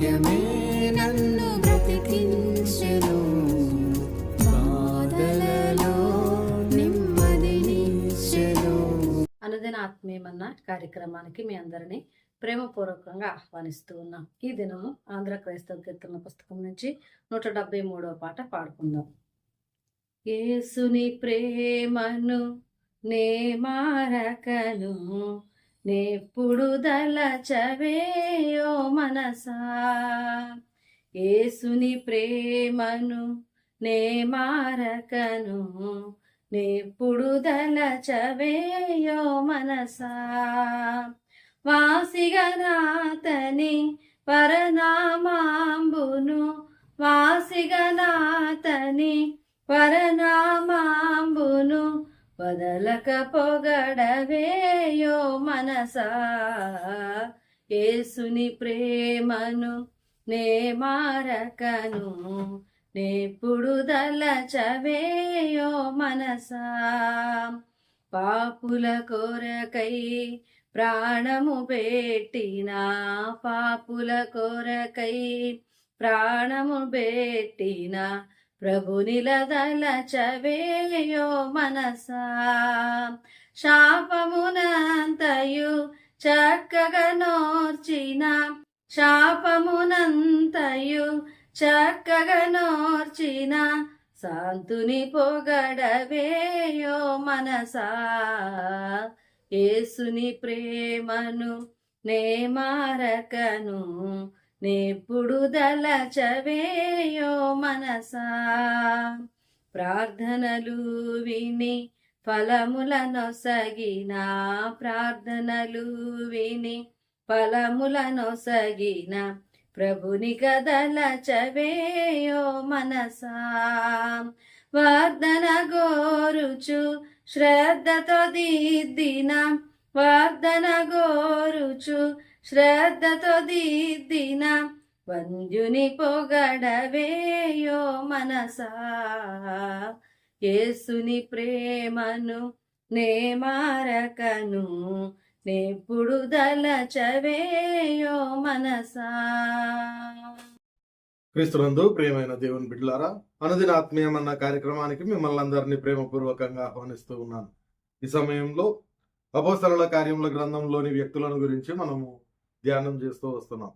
వాక్యమే నన్ను బ్రతికించెను. బాధలలో నెమ్మదినిచ్చెను అనుదిన ఆత్మీయమన్న కార్యక్రమానికి మీ అందరినీ ప్రేమపూర్వకంగా ఆహ్వానిస్తూ ఉన్నాం. ఈ దినము ఆంధ్ర క్రైస్తవ కీర్తన పుస్తకం నుంచి నూట డెబ్బై మూడవ పాట పాడుకుందాం. యేసుని ప్రేమను నే మారకను. నేప్పుడు దలచవేయో మనసా. ఏసుని ప్రేమను నే మారకను నేప్పుడు దలచవేయో మనసా. వాసిగనాథని పరనామాంబును వాసిగనాథని పరనామాంబును వదలక పొగడవేయో మనసా? యేసుని ప్రేమను నే మారకను నేప్పుడు దలచవేయో మనసా? పాపుల కొరకై ప్రాణము పెట్టిన పాపుల కొరకై ప్రాణము పెట్టిన ప్రభునిలదలచవేయో మనసా. శాపమునంతయు చక్కగా నోర్చిన శాపమునంతయు చక్కగా నోర్చిన శాంతుని పొగడవేయో మనసా. ఏసుని ప్రేమను నే మారకను నేప్పుడు దలచవేయో మనసా. ప్రార్థనలు విని ఫలములనొసగిన ప్రార్థనలు విని ఫలములనొసగిన ప్రభుని కదలచవేయో మనసా. వర్ధన గోరుచు శ్రద్ధతో దిద్దిన వార్ధన గోరుచు శ్రద్ధతో దిద్దిన వంద్యుని పొగడవేయో మనసా. యేసుని ప్రేమను నే మారకను నేప్పుడు దలచవేయో మనసా. క్రీస్తునందు ప్రియమైన దేవుని బిడ్డలారా అనుదిన ఆత్మీయం అన్న కార్యక్రమానికి మిమ్మల్ని అందరినీ ప్రేమపూర్వకంగా ఆహ్వానిస్తూ ఉన్నాను. ఈ సమయంలో అపోస్తల కార్యముల గ్రంథంలోని వ్యక్తులను గురించి మనము ధ్యానం చేస్తూ వస్తున్నాం.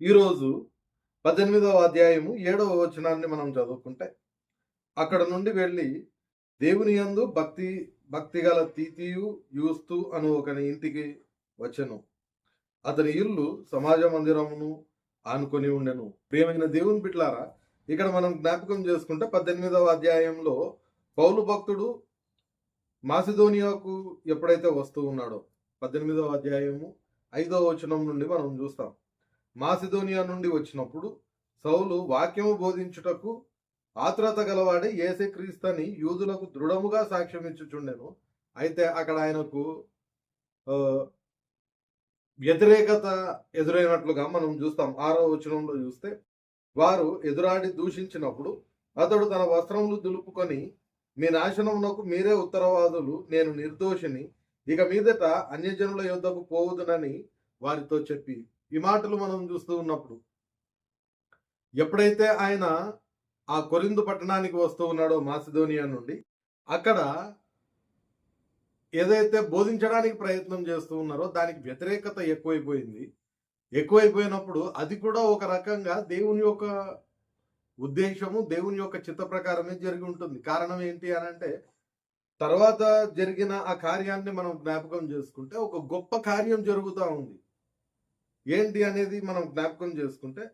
ఈరోజు పద్దెనిమిదవ అధ్యాయము ఏడవ వచనాన్ని మనం చదువుకుంటే అక్కడ నుండి వెళ్ళి దేవుని యందు భక్తి భక్తి గల తీతియు యూస్తు అను ఒకని ఇంటికి వచ్చెను. అతని ఇల్లు సమాజ మందిరమును ఆనుకొని ఉండెను. ప్రియమైన దేవుని బిట్లారా ఇక్కడ మనం జ్ఞాపకం చేసుకుంటే పద్దెనిమిదవ అధ్యాయంలో పౌలు భక్తుడు మాసిదోనియాకు ఎప్పుడైతే వస్తూ ఉన్నాడో పద్దెనిమిదవ అధ్యాయము ఐదో వచనం నుండి మనం చూస్తాం. మాసిదోనియా నుండి వచ్చినప్పుడు సౌలు వాక్యము బోధించుటకు ఆత్రత గలవాడే ఏసుక్రీస్తని యూదులకు దృఢముగా సాక్ష్యం ఇచ్చుచుండెను అయితే అక్కడ ఆయనకు వ్యతిరేకత ఎదురైనట్లుగా మనం చూస్తాం. ఆరో వచనంలో చూస్తే వారు ఎదురాడి దూషించినప్పుడు అతడు తన వస్త్రములు దులుపుకొని మీ నాశనమునకు మీరే ఉత్తరవాదులు నేను నిర్దోషిని ఇక మీదట అన్యజనుల యుద్ధకు పోవుదునని వారితో చెప్పి ఈ మాటలు మనం చూస్తూ ఉన్నప్పుడు ఎప్పుడైతే ఆయన ఆ కొరిందు పట్టణానికి వస్తూ ఉన్నాడో మాసిదోనియా నుండి అక్కడ ఏదైతే బోధించడానికి ప్రయత్నం చేస్తూ ఉన్నారో దానికి వ్యతిరేకత ఎక్కువైపోయింది. ఎక్కువైపోయినప్పుడు అది కూడా ఒక రకంగా దేవుని యొక్క ఉద్దేశము దేవుని యొక్క చిత్త ప్రకారమే జరిగి ఉంటుంది. కారణం ఏంటి అని అంటే తర్వాత జరిగిన ఆ కార్యాన్ని మనం జ్ఞాపకం చేసుకుంటే ఒక గొప్ప కార్యం జరుగుతూ ఉంది. ఏంటి అనేది మనం జ్ఞాపకం చేసుకుంటే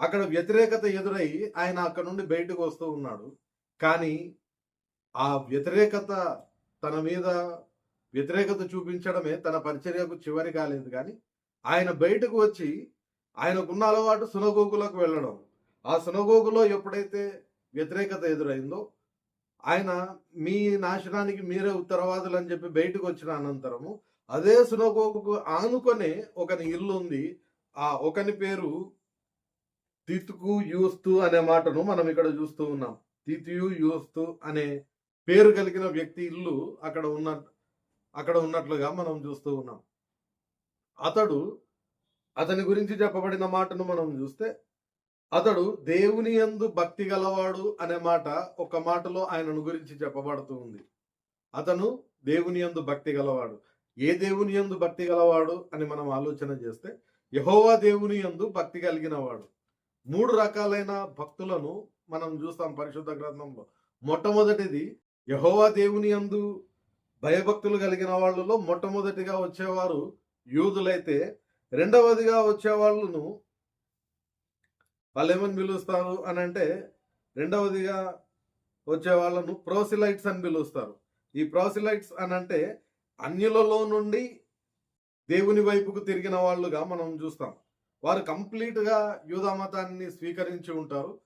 అక్కడ వ్యతిరేకత ఎదురై ఆయన అక్కడ నుండి బయటకు వస్తూ ఉన్నాడు. కానీ ఆ వ్యతిరేకత తన మీద వ్యతిరేకత చూపించడమే తన పరిచర్యకు చివరి కాలేదు. కానీ ఆయన బయటకు వచ్చి ఆయనకున్న అలవాటు సునగోగులకు వెళ్ళడం. ఆ సునగోగులో ఎప్పుడైతే వ్యతిరేకత ఎదురైందో ఆయన మీ నాశనానికి మీరే ఉత్తరవాదులు అని చెప్పి బయటకు వచ్చిన అనంతరము అదే సునగోగుకు ఆనుకొని ఒకని ఇల్లు ఉంది. ఆ ఒకని పేరు తితుకు యూస్తు అనే మాటను మనం ఇక్కడ చూస్తూ ఉన్నాం. తితియు యూస్తు అనే పేరు కలిగిన వ్యక్తి ఇల్లు అక్కడ ఉన్న అక్కడ ఉన్నట్లుగా మనం చూస్తూ ఉన్నాం. అతడు అతని గురించి చెప్పబడిన మాటను మనం చూస్తే అతడు దేవుని యందు భక్తి గలవాడు అనే మాట ఒక మాటలో ఆయనను గురించి చెప్పబడుతూ ఉంది. అతను దేవుని యందు భక్తి గలవాడు. ఏ దేవుని యందు భక్తి గలవాడు అని మనం ఆలోచన చేస్తే యహోవా దేవుని యందు భక్తి కలిగిన వాడు మూడు రకాలైన భక్తులను మనం చూస్తాం పరిశుద్ధ గ్రంథంలో. మొట్టమొదటిది యహోవా దేవుని యందు భయభక్తులు కలిగిన వాళ్ళలో మొట్టమొదటిగా వచ్చేవారు యూదులైతే. రెండవదిగా వచ్చేవాళ్ళను వాళ్ళు ఏమని పిలుస్తారు అని అంటే రెండవదిగా వచ్చే వాళ్ళను ప్రోసిలైట్స్ అని పిలుస్తారు. ఈ ప్రోసిలైట్స్ అని అంటే అన్యులలో నుండి దేవుని వైపుకు తిరిగిన వాళ్ళుగా మనం చూస్తాం. వారు కంప్లీట్గా యూదా మతాన్ని స్వీకరించి ఉంటారు.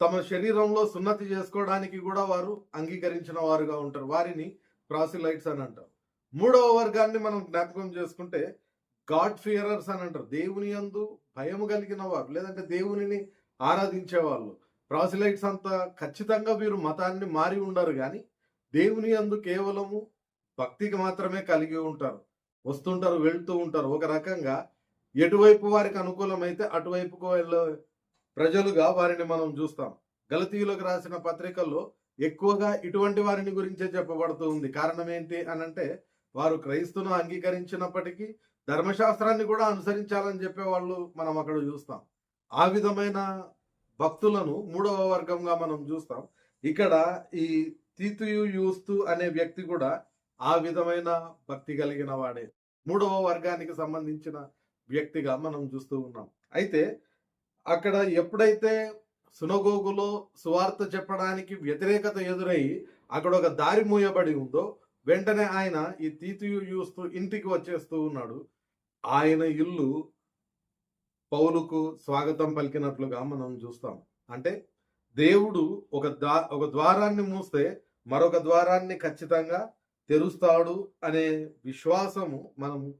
తమ శరీరంలో సున్నతి చేసుకోవడానికి కూడా వారు అంగీకరించిన వారుగా ఉంటారు. వారిని ప్రాసిలైట్స్ అని అంటారు. మూడవ వర్గాన్ని మనం జ్ఞాపకం చేసుకుంటే గాడ్ ఫియరర్స్ అని అంటారు. దేవుని యందు భయము కలిగిన వారు లేదంటే దేవునిని ఆరాధించే వాళ్ళు. ప్రాసిలైట్స్ అంతా ఖచ్చితంగా వీరు మతాన్ని మారి ఉండరు కానీ దేవుని యందు కేవలము భక్తికి మాత్రమే కలిగి ఉంటారు. వస్తుంటారు వెళ్తూ ఉంటారు. ఒక రకంగా ఎటువైపు వారికి అనుకూలమైతే అటువైపుకు వెళ్ళే ప్రజలుగా వారిని మనం చూస్తాం. గలతీయులకు రాసిన పత్రికల్లో ఎక్కువగా ఇటువంటి వారిని గురించే చెప్పబడుతూ ఉంది. కారణం ఏంటి అనంటే వారు క్రైస్తును అంగీకరించినప్పటికీ ధర్మశాస్త్రాన్ని కూడా అనుసరించాలని చెప్పే వాళ్ళు మనం అక్కడ చూస్తాం. ఆ విధమైన భక్తులను మూడవ వర్గంగా మనం చూస్తాం. ఇక్కడ ఈ తీతుయు యూస్తు అనే వ్యక్తి కూడా ఆ విధమైన భక్తి కలిగిన వాడే. మూడవ వర్గానికి సంబంధించిన వ్యక్తిగా మనం చూస్తూ ఉన్నాం. అయితే అక్కడ ఎప్పుడైతే సునగోగులో సువార్త చెప్పడానికి వ్యతిరేకత ఎదురై అక్కడ ఒక దారి మూయబడి ఉందో వెంటనే ఆయన ఈ తీతియు చూస్తూ ఇంటికి వచ్చేస్తూ ఉన్నాడు. ఆయన ఇల్లు పౌలుకు స్వాగతం పలికినట్లుగా మనం చూస్తాం. అంటే దేవుడు ఒక ద్వా ఒక ద్వారాన్ని మూస్తే మరొక ద్వారాన్ని ఖచ్చితంగా తెరుస్తాడు అనే విశ్వాసము మనం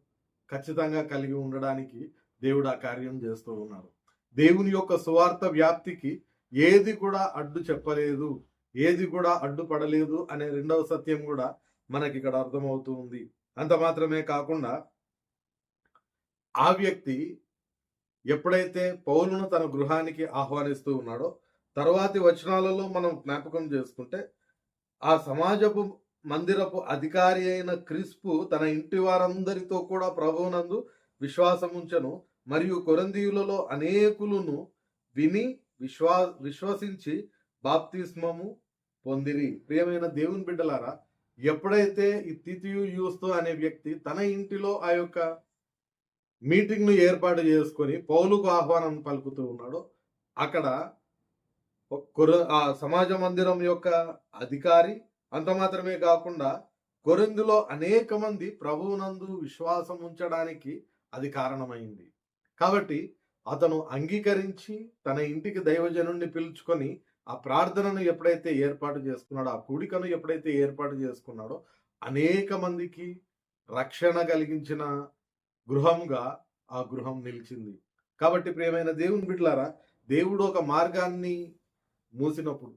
ఖచ్చితంగా కలిగి ఉండడానికి దేవుడు ఆ కార్యం చేస్తూ ఉన్నాడు దేవుని యొక్క సువార్త వ్యాప్తికి ఏది కూడా అడ్డు చెప్పలేదు. ఏది కూడా అడ్డుపడలేదు అనే రెండవ సత్యం కూడా మనకి ఇక్కడ అర్థమవుతూ ఉంది అంత మాత్రమే కాకుండా ఆ వ్యక్తి ఎప్పుడైతే పౌలును తన గృహానికి ఆహ్వానిస్తూ ఉన్నాడో తర్వాతి వచనాలలో మనం జ్ఞాపకం చేసుకుంటే ఆ సమాజపు మందిరపు అధికారి అయిన క్రిస్పు తన ఇంటి వారందరితో కూడా ప్రభువునందు విశ్వాసముంచను మరియు కొరందీయులలో అనేకులను విని విశ్వా విశ్వసించి బాప్తిస్మము పొందిరి. ప్రియమైన దేవుని బిడ్డలారా ఎప్పుడైతే ఈ తితియు యూస్తో అనే వ్యక్తి తన ఇంటిలో ఆ యొక్క మీటింగ్ను ఏర్పాటు చేసుకొని పౌలుకు ఆహ్వానం పలుకుతూ ఉన్నాడో అక్కడ ఆ సమాజ మందిరం యొక్క అధికారి అంత మాత్రమే కాకుండా కొరిందులో అనేక మంది ప్రభువునందు విశ్వాసం ఉంచడానికి అది కారణమైంది. కాబట్టి అతను అంగీకరించి తన ఇంటికి దైవజనుడిని పిలుచుకొని ఆ ప్రార్థనను ఎప్పుడైతే ఏర్పాటు చేసుకున్నాడో ఆ కూడికను ఎప్పుడైతే ఏర్పాటు చేసుకున్నాడో అనేక మందికి రక్షణ కలిగించిన గృహంగా ఆ గృహం నిలిచింది. కాబట్టి ప్రియమైన దేవుని బిడ్లారా దేవుడు ఒక మార్గాన్ని మూసినప్పుడు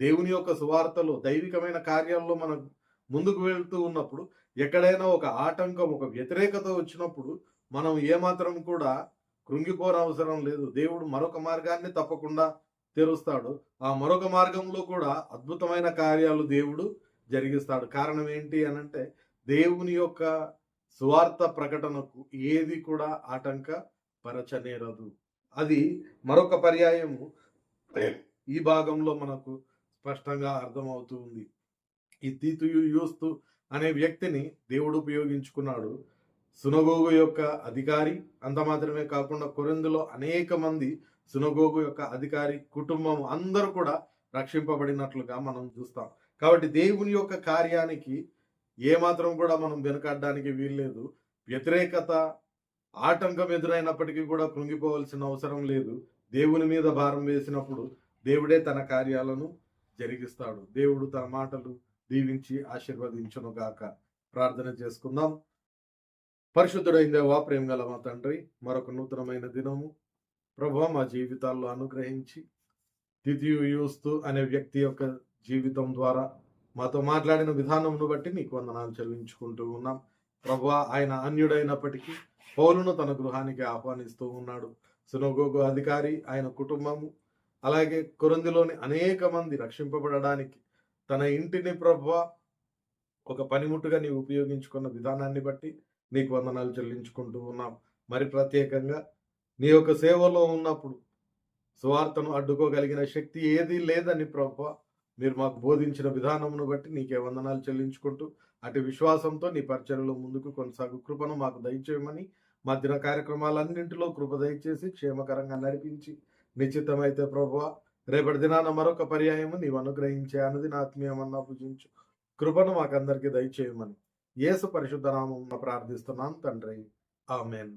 దేవుని యొక్క సువార్తలో దైవికమైన కార్యాల్లో మనం ముందుకు వెళ్తూ ఉన్నప్పుడు ఎక్కడైనా ఒక ఆటంకం ఒక వ్యతిరేకత వచ్చినప్పుడు మనం ఏమాత్రం కూడా కృంగిపోనవసరం లేదు. దేవుడు మరొక మార్గాన్ని తప్పకుండా తెరుస్తాడు. ఆ మరొక మార్గంలో కూడా అద్భుతమైన కార్యాలు దేవుడు జరిగిస్తాడు. కారణం ఏంటి అని అంటే దేవుని యొక్క సువార్త ప్రకటనకు ఏది కూడా ఆటంక పరచనేరదు అది మరొక పర్యాయము. ఈ భాగంలో మనకు స్పష్టంగా అర్థమవుతూ ఉంది. ఈ తీతుయు యూస్తు అనే వ్యక్తిని దేవుడు ఉపయోగించుకున్నాడు. సునగోగు యొక్క అధికారి అంత మాత్రమే కాకుండా కొరిందులో అనేక మంది సునగోగు యొక్క అధికారి కుటుంబం అందరూ కూడా రక్షింపబడినట్లుగా మనం చూస్తాం. కాబట్టి దేవుని యొక్క కార్యానికి ఏమాత్రం కూడా మనం వెనుకడ్డానికి వీల్లేదు. వ్యతిరేకత ఆటంకం ఎదురైనప్పటికీ కూడా కృంగిపోవలసిన అవసరం లేదు. దేవుని మీద భారం వేసినప్పుడు దేవుడే తన కార్యాలను జరిగిస్తాడు. దేవుడు తన మాటలు దీవించి ఆశీర్వదించును గాక ప్రార్థన చేసుకుందాం. పరిశుద్ధుడైన దేవా ప్రేమ గల మా తండ్రి మరొక నూతనమైన దినము ప్రభు మా జీవితాల్లో అనుగ్రహించి తిథియు యూస్తు అనే వ్యక్తి యొక్క జీవితం ద్వారా మాతో మాట్లాడిన విధానంను బట్టి నీకు వందనాలు చెల్లించుకుంటూ ఉన్నాం. ప్రభు ఆయన అన్యుడైనప్పటికీ పౌలును తన గృహానికి ఆహ్వానిస్తూ ఉన్నాడు. సునోగోగు అధికారి ఆయన కుటుంబము అలాగే కొరందిలోని అనేక మంది రక్షింపబడడానికి తన ఇంటిని ప్రభు ఒక పనిముట్టుగా నీవు ఉపయోగించుకున్న విధానాన్ని బట్టి నీకు వందనాలు చెల్లించుకుంటూ ఉన్నాం. మరి ప్రత్యేకంగా నీ యొక్క సేవలో ఉన్నప్పుడు స్వార్థను అడ్డుకోగలిగిన శక్తి ఏదీ లేదని ప్రభు మీరు మాకు బోధించిన విధానమును బట్టి నీకే వందనాలు చెల్లించుకుంటూ అటు విశ్వాసంతో నీ పరిచయలో ముందుకు కొనసాగు కృపను మాకు దయచేయమని మా దిన కార్యక్రమాలన్నింటిలో కృప దయచేసి క్షేమకరంగా నడిపించి నిశ్చితమైతే ప్రభు రేపటి దినాన మరొక పర్యాయము నీవు అనుగ్రహించే అనుదిన ఆత్మీయమన్నా పూజించు. కృపను మాకందరికీ దయచేయమని యేసు పరిశుద్ధ నామం ప్రార్థిస్తున్నాను తండ్రి. ఆమెను.